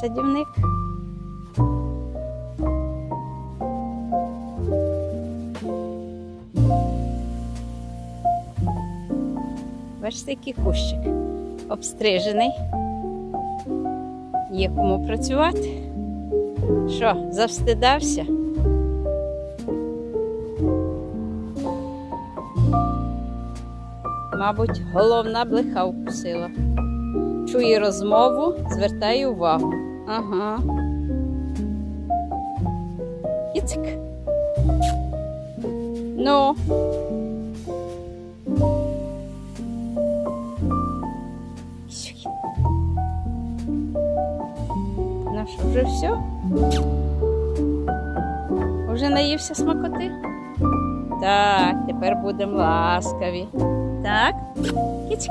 Садівник. Бачите, який кущик обстрижений. Є кому працювати. Що, завстидався? Мабуть, головна блиха вкусила. Чує розмову, звертає увагу. Ага. Іцик. Ну. Ну вже все? Уже наївся смакоти? Так, тепер будемо ласкаві. Так, кіцька.